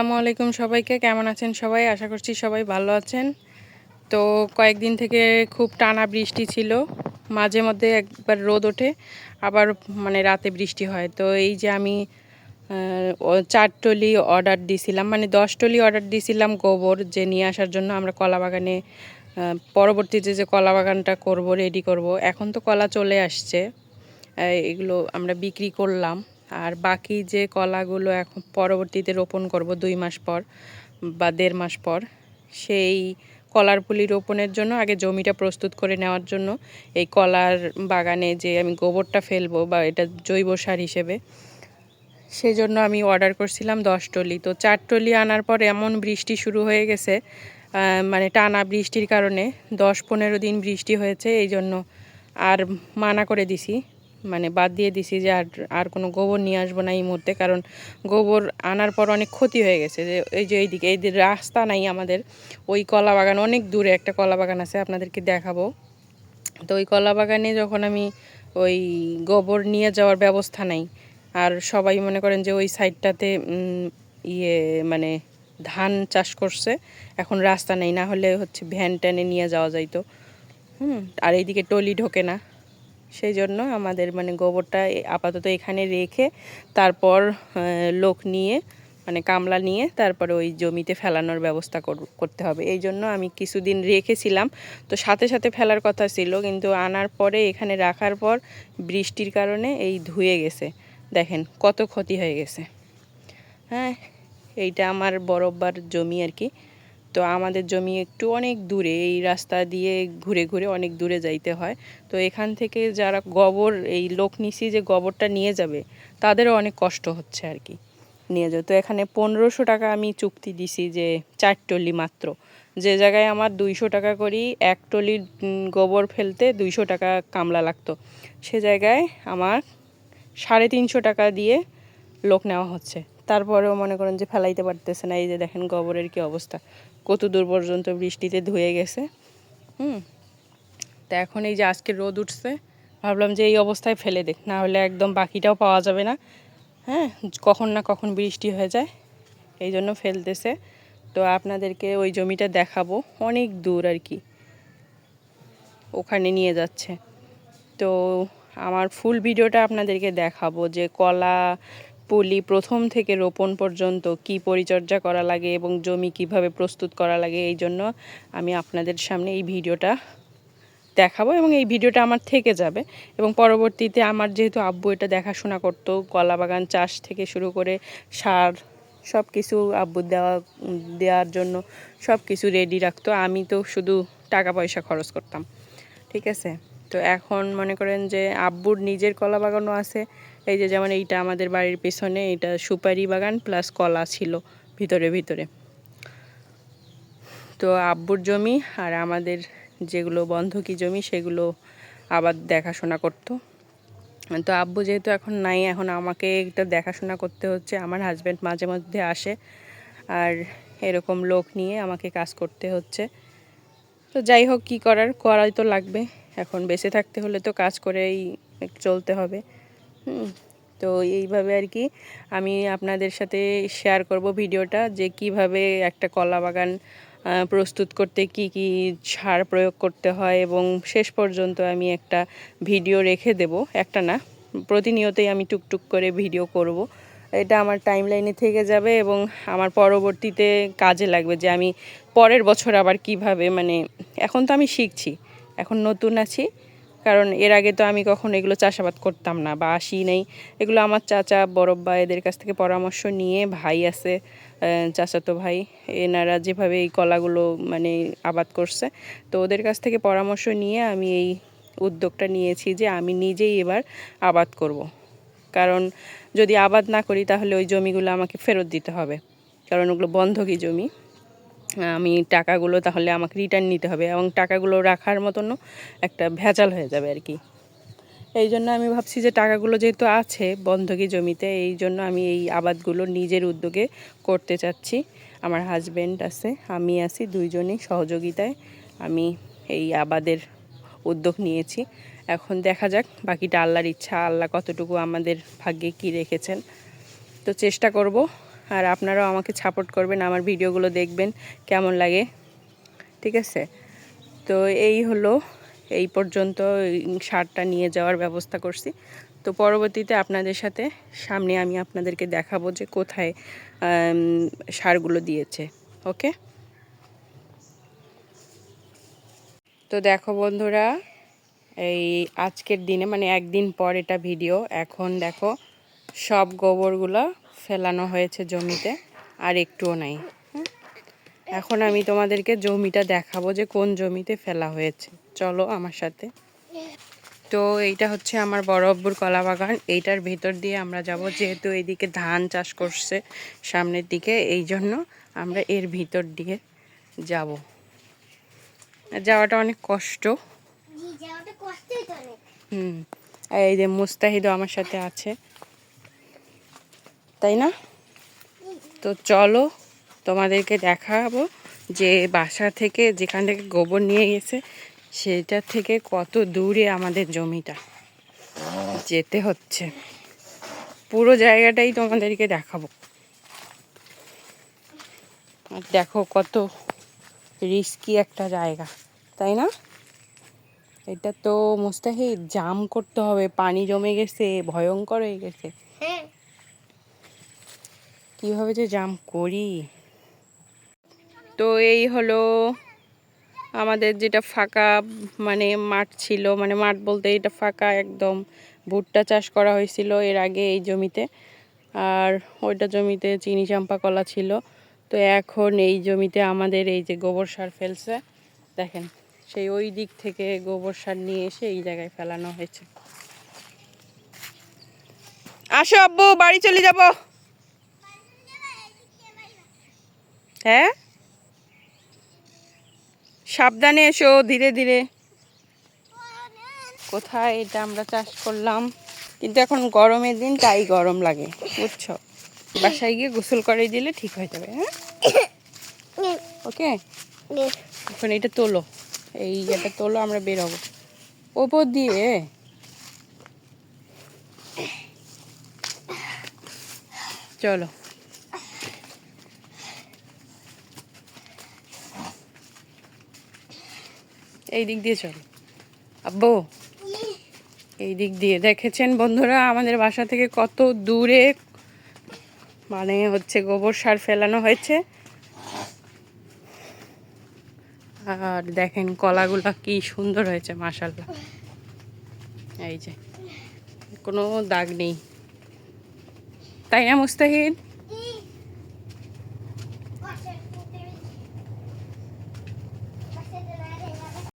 আসসালামু আলাইকুম সবাইকে, কেমন আছেন সবাই? আশা করছি সবাই ভালো আছেন। তো কয়েকদিন থেকে খুব টানা বৃষ্টি ছিল, মাঝে মধ্যে একবার রোদ ওঠে, আবার মানে রাতে বৃষ্টি হয়। তো এই যে আমি চার টলি অর্ডার দিছিলাম মানে দশ টলি অর্ডার দিছিলাম গোবর যে নিয়ে আসার জন্য আমরা কলা বাগানে পরবর্তীতে যে কলা বাগানটা করব রেডি করব, এখন তো কলা চলে আসছে। এগুলো আমরা বিক্রি করলাম। আর বাকি যে কলাগুলো এখন পরবর্তীতে রোপণ করব দুই মাস পর বা দেড় মাস পর, সেই কলার পুলি রোপণের জন্য আগে জমিটা প্রস্তুত করে নেওয়ার জন্য এই কলার বাগানে যে আমি গোবরটা ফেলব বা এটা জৈব সার হিসেবে সেই জন্য আমি অর্ডার করছিলাম দশ টলি। তো চার টলি আনার পর এমন বৃষ্টি শুরু হয়ে গেছে মানে টানা বৃষ্টির কারণে দশ পনেরো দিন বৃষ্টি হয়েছে এই জন্য আর মানা করে দিছি। মানে বাদ দিয়ে দিছি যে আর আর কোনো গোবর নিয়ে আসব না এই মুহূর্তে। কারণ গোবর আনার পর অনেক ক্ষতি হয়ে গেছে যে, এই যে এইদিকে, এই রাস্তা নাই আমাদের, ওই কলা বাগান, অনেক দূরে একটা কলা বাগান আছে, আপনাদেরকে দেখাবো। তো ওই কলা বাগানে যখন আমি ওই গোবর নিয়ে যাওয়ার ব্যবস্থা নাই, আর সবাই মনে করেন যে ওই সাইডটাতে ইয়ে মানে ধান চাষ করছে, এখন রাস্তা নেই, না হলে হচ্ছে ভ্যান ট্যানে নিয়ে যাওয়া যাইতো। হুম, আর এইদিকে টলি ঢোকে না। সেই জন্য আমাদের মানে গোবরটা আপাতত এখানে রেখে তারপর লোক নিয়ে মানে কামলা নিয়ে তারপরে ওই জমিতে ফেলানোর ব্যবস্থা কর- করতে হবে। এই জন্য আমি কিছুদিন রেখেছিলাম। তো সাথে সাথে ফেলার কথা ছিল, কিন্তু আনার পরে এখানে রাখার পর বৃষ্টির কারণে এই ধুয়ে গেছে। দেখেন কত ক্ষতি হয়ে গেছে। হ্যাঁ এইটা আমার বরব্বার জমি আর কি। তো আমাদের জমি একটু অনেক দূরে, এই রাস্তা দিয়ে ঘুরে ঘুরে অনেক দূরে যাইতে হয়। তো এখান থেকে যারা গোবর, এই লোক নিছি যে গোবরটা নিয়ে যাবে, তাদেরও অনেক কষ্ট হচ্ছে আর কি নিয়ে যাবে তো এখানে পনেরোশো টাকা আমি চুক্তি দিছি যে চার টলি মাত্র। যে জায়গায় আমার দুইশো টাকা করি, এক টলি গোবর ফেলতে দুইশো টাকা কামলা লাগতো। সে জায়গায় আমার সাড়ে তিনশো টাকা দিয়ে লোক নেওয়া হচ্ছে। তারপরেও মনে করেন যে ফেলাইতে পারতেছে না। এই যে দেখেন গোবরের কি অবস্থা। কত দূর পর্যন্ত বৃষ্টিতে ধুয়ে গেছে। হুম? তো এখন এই যে আজকে রোদ উঠছে, ভাবলাম যে এই অবস্থায় ফেলে দেখ না হলে একদম বাকিটাও পাওয়া যাবে না। হ্যাঁ কখন না কখন বৃষ্টি হয়ে যায়, এই জন্য ফেলতেছে। তো আপনাদেরকে ওই জমিটা দেখাবো। অনেক দূর আর কি। ওখানে নিয়ে যাচ্ছে। তো আমার ফুল ভিডিওটা আপনাদেরকে দেখাবো যে কলা পুলি প্রথম থেকে রোপণ পর্যন্ত কি পরিচর্যা করা লাগে এবং জমি কীভাবে প্রস্তুত করা লাগে এই জন্য আমি আপনাদের সামনে এই ভিডিওটা দেখাবো এবং এই ভিডিওটা আমার থেকে যাবে। এবং পরবর্তীতে আমার যেহেতু আব্বু এটা দেখাশোনা করতো, কলা বাগান চাষ থেকে শুরু করে সার সব কিছু আব্বু দেওয়া, দেওয়ার জন্য সব কিছু রেডি রাখতো। আমি তো শুধু টাকা পয়সা খরচ করতাম। ঠিক আছে? তো এখন মনে করেন যে আব্বুর নিজের কলা বাগানও আছে এই যে যেমন এইটা আমাদের বাড়ির পেছনে এটা সুপারি বাগান প্লাস কলা ছিল ভিতরে ভিতরে। তো আব্বুর জমি আর আমাদের যেগুলো বন্ধকি জমি, সেগুলো আবার দেখাশোনা করতো। তো আব্বু যেহেতু এখন নাই, এখন আমাকে এটা দেখাশোনা করতে হচ্ছে, আমার হাজব্যান্ড মাঝে মধ্যে আসে। আর এরকম লোক নিয়ে আমাকে কাজ করতে হচ্ছে। তো যাই হোক, কী করার? করাই তো লাগবে। এখন বেঁচে থাকতে হলে তো কাজ করেই চলতে হবে। তো এইভাবে আর কি আমি আপনাদের সাথে শেয়ার করব ভিডিওটা যে কীভাবে একটা কলা বাগান প্রস্তুত করতে কি কি সার প্রয়োগ করতে হয় এবং শেষ পর্যন্ত আমি একটা ভিডিও রেখে দেব। একটা না, প্রতিনিয়তই আমি টুকটুক করে ভিডিও করব। এটা আমার টাইম লাইনে থেকে যাবে এবং আমার পরবর্তীতে কাজে লাগবে যে আমি পরের বছর আবার কীভাবে মানে এখন তো আমি শিখছি, এখন নতুন আছি। কারণ এর আগে তো আমি কখনো এগুলো চাষাবাদ করতাম না বা আসি নেই। এগুলো আমার চাচা বড়ব্বা এদের কাছ থেকে পরামর্শ নিয়ে ভাই আছে চাচাতো ভাই, এনারা যেভাবে এই কলাগুলো মানে আবাদ করছে। তো ওদের কাছ থেকে পরামর্শ নিয়ে আমি এই উদ্যোগটা নিয়েছি যে আমি নিজেই এবার আবাদ করব। কারণ যদি আবাদ না করি তাহলে ওই জমিগুলো আমাকে ফেরত দিতে হবে। কারণ ওগুলো বন্ধকি জমি। আমি টাকাগুলো তাহলে আমাকে রিটার্ন নিতে হবে এবং টাকাগুলো রাখার মতনও একটা ভেজাল হয়ে যাবে আর কি। এই জন্য আমি ভাবছি যে টাকাগুলো যেহেতু আছে বন্ধকি জমিতে, এই জন্য আমি এই আবাদগুলো নিজের উদ্যোগে করতে চাচ্ছি। আমার হাজব্যান্ড আছে, আমি আছি, দুইজনেই সহযোগিতায় আমি এই আবাদের উদ্যোগ নিয়েছি। এখন দেখা যাক, বাকিটা আল্লাহর ইচ্ছা, আল্লাহ কতটুকু আমাদের ভাগ্যে কি রেখেছেন। তো চেষ্টা করব আর আপনারাও আমাকে সাপোর্ট করবেন, আমার ভিডিওগুলো দেখবেন, কেমন লাগে। ঠিক আছে? তো এই হলো, এই পর্যন্ত সারটা নিয়ে যাওয়ার ব্যবস্থা করছি। তো পরবর্তীতে আপনাদের সাথে সামনে আমি আপনাদেরকে দেখাবো যে কোথায় সারগুলো দিয়েছে। ওকে? তো দেখো বন্ধুরা, এই আজকের দিনে মানে একদিন পর এটা ভিডিও এখন দেখো সব গোবরগুলো ফেলানো হয়েছে জমিতে আর একটুও নাই। এখন আমি তোমাদেরকে জমিটা দেখাবো যে কোন জমিতে ফেলা হয়েছে। চলো আমার সাথে। তো এইটা হচ্ছে আমার বড় আব্বুর কলা বাগান। এইটার ভেতর দিয়ে আমরা যাব যেহেতু এইদিকে ধান চাষ করছে সামনের দিকে এই জন্য আমরা এর ভিতর দিয়ে যাব। যাওয়াটা অনেক কষ্ট। হুম এই যে মুস্তাহিদও আমার সাথে আছে। তাই না? তো চলো তোমাদেরকে দেখাবো যে বাসা থেকে যেখান থেকে গোবর নিয়ে গেছে, সেটা থেকে কত দূরে আমাদের জমিটা। যেতে হচ্ছে। পুরো জায়গাটাই তোমাদেরকে দেখাবো। আর দেখো কত রিস্কি একটা জায়গা, তাই না? এটা তো মুস্তাহিদ জাম করতে হবে, পানি জমে গেছে, ভয়ঙ্কর হয়ে গেছে। কীভাবে যে জাম করি? তো এই হলো আমাদের যেটা ফাঁকা মানে মাঠ ছিল মানে মাঠ বলতে এটা ফাঁকা একদম। ভুট্টা চাষ করা হয়েছিল এর আগে এই জমিতে, আর ওইটা জমিতে চিনি চাম্পা কলা ছিল। তো এখন এই জমিতে আমাদের এই যে গোবর সার ফেলছে, দেখেন, সেই ওই দিক থেকে গোবর সার নিয়ে এসে এই জায়গায় ফেলানো হয়েছে। আসো আব্বু, বাড়ি চলে যাব। হ্যাঁ? সাবধানে এসো, ধীরে ধীরে। কোথায় এটা আমরা চাষ করলাম? কিন্তু এখন গরমের দিন, তাই গরম লাগে, বুঝছ? বাসায় গিয়ে গোসল করে দিলে ঠিক হয়ে যাবে হ্যাঁ? ওকে? এখন এটা তোলো, এই এটা তোলো, আমরা বেরোবো। ওপর দিয়ে। চলো। এই দিক দিয়ে চলো। আব্বু, এই দিক দিয়ে। দেখেছেন বন্ধুরা, আমাদের বাসা থেকে কত দূরে মানে হচ্ছে গোবর সার ফেলানো হয়েছে। আর দেখেন কলাগুলা কি সুন্দর হয়েছে মাশাল্লাহ এই যে, কোনো দাগ নেই। তাই না মুস্তাহিদ?